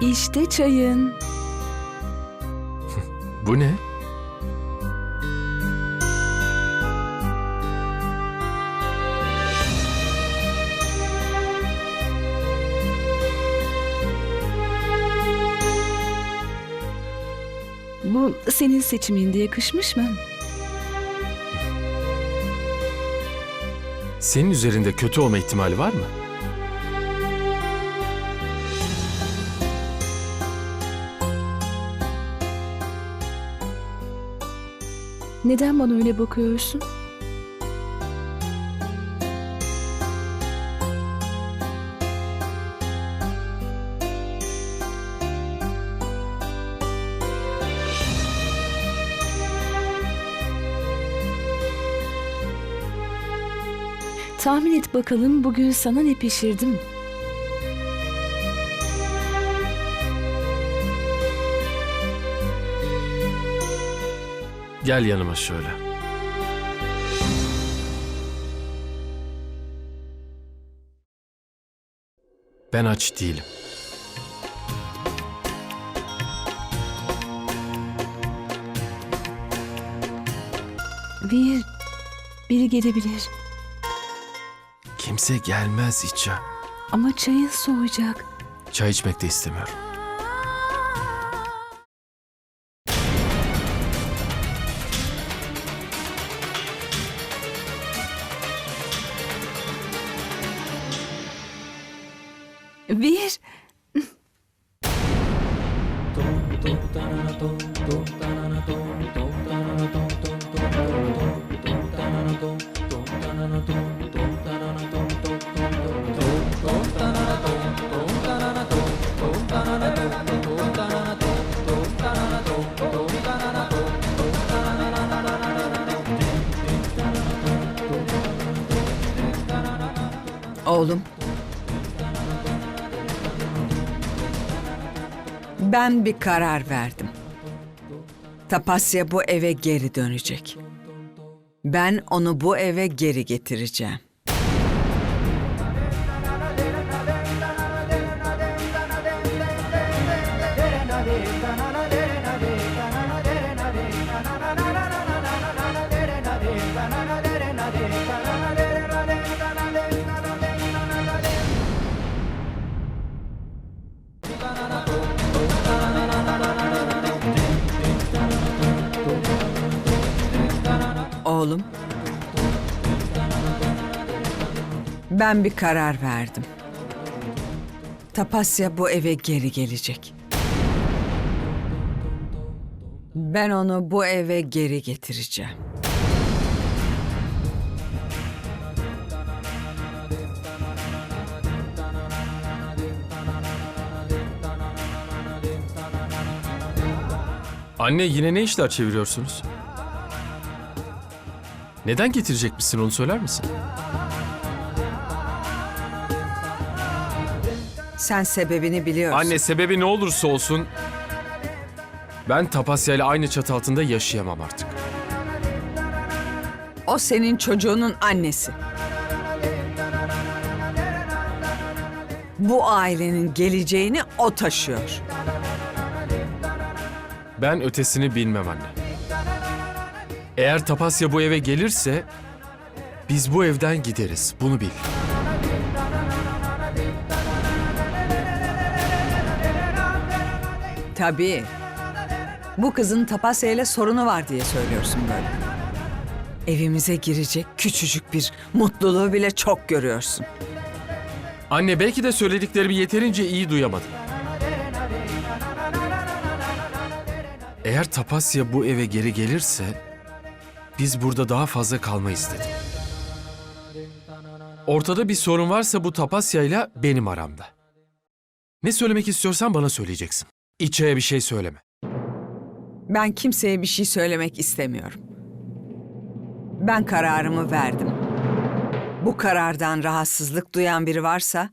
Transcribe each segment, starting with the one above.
İşte çayın. Bu ne? Bu senin seçiminde yakışmış mı? Senin üzerinde kötü olma ihtimali var mı? Neden bana öyle bakıyorsun? Tahmin et bakalım bugün sana ne pişirdim? Gel yanıma şöyle. Ben aç değilim. Bir, biri gelebilir. Kimse gelmez İça. Ama çayın soğuyacak. Çay içmek de istemiyorum. Bir, Oğlum. Ben bir karar verdim. Tapasya bu eve geri dönecek. Ben onu bu eve geri getireceğim. Oğlum. Ben bir karar verdim. Tapasya bu eve geri gelecek. Ben onu bu eve geri getireceğim. Anne yine ne işler çeviriyorsunuz? Neden getirecekmişsin onu söyler misin? Sen sebebini biliyorsun. Anne sebebi ne olursa olsun ben Tapasya ile aynı çatı altında yaşayamam artık. O senin çocuğunun annesi. Bu ailenin geleceğini o taşıyor. Ben ötesini bilmem anne. Eğer Tapasya bu eve gelirse biz bu evden gideriz. Bunu bil. Tabii. Bu kızın Tapasya ile sorunu var diye söylüyorsun böyle. Evimize girecek küçücük bir mutluluğu bile çok görüyorsun. Anne belki de söylediklerimi yeterince iyi duyamadım. Eğer Tapasya bu eve geri gelirse biz burada daha fazla kalmayız dedim. Ortada bir sorun varsa bu Tapasya ile benim aramda. Ne söylemek istiyorsan bana söyleyeceksin. İçeye bir şey söyleme. Ben kimseye bir şey söylemek istemiyorum. Ben kararımı verdim. Bu karardan rahatsızlık duyan biri varsa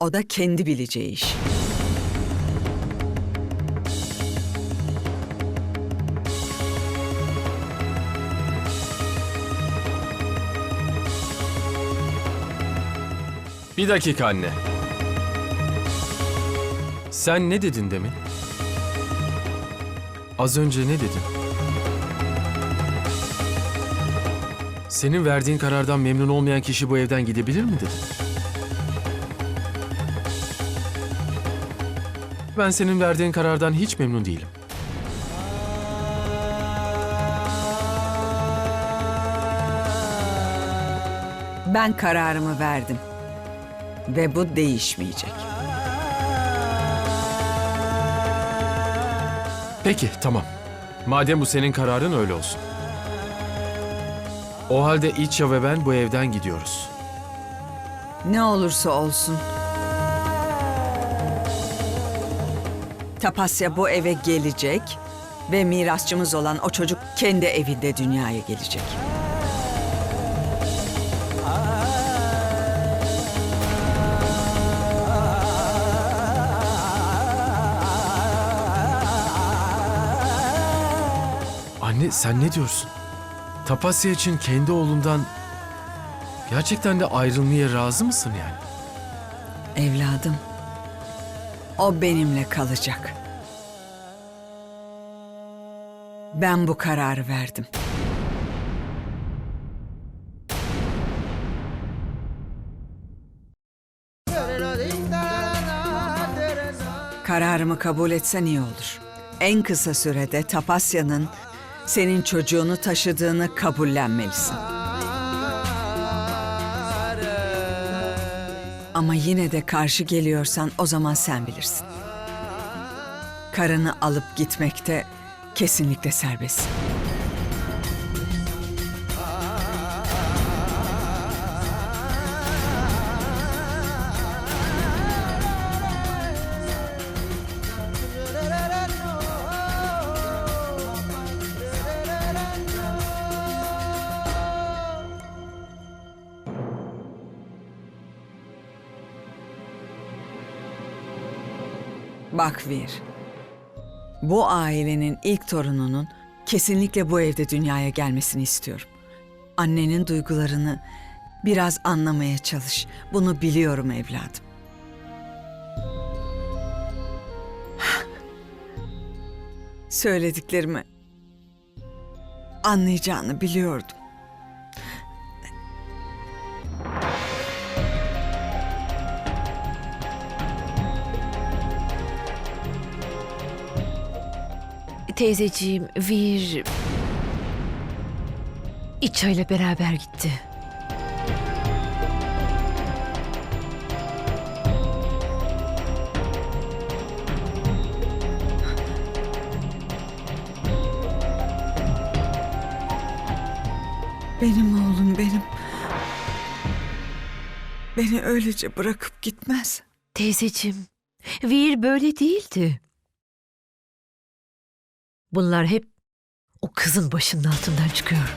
o da kendi bileceği iş. Bir dakika anne. Sen ne dedin demin? Az önce ne dedin? Senin verdiğin karardan memnun olmayan kişi bu evden gidebilir mi dedin? Ben senin verdiğin karardan hiç memnun değilim. Ben kararımı verdim. Ve bu değişmeyecek. Peki, tamam. Madem bu senin kararın öyle olsun. O halde İçya ve ben bu evden gidiyoruz. Ne olursa olsun. Tapasya bu eve gelecek ve mirasçımız olan o çocuk kendi evinde dünyaya gelecek. Anne sen ne diyorsun? Tapasya için kendi oğlundan gerçekten de ayrılmaya razı mısın yani? Evladım, o benimle kalacak. Ben bu kararı verdim. Kararımı kabul etsen iyi olur. En kısa sürede Tapasya'nın senin çocuğunu taşıdığını kabullenmelisin. Ama yine de karşı geliyorsan o zaman sen bilirsin. Karını alıp gitmekte kesinlikle serbestsin. Bak Vir. Bu ailenin ilk torununun kesinlikle bu evde dünyaya gelmesini istiyorum. Annenin duygularını biraz anlamaya çalış. Bunu biliyorum evladım. Söylediklerimi anlayacağını biliyordum. Teyzeciğim Vir... İça ile beraber gitti. Benim oğlum benim. Beni öylece bırakıp gitmez. Teyzeciğim, Vir böyle değildi. Bunlar hep o kızın başının altından çıkıyor.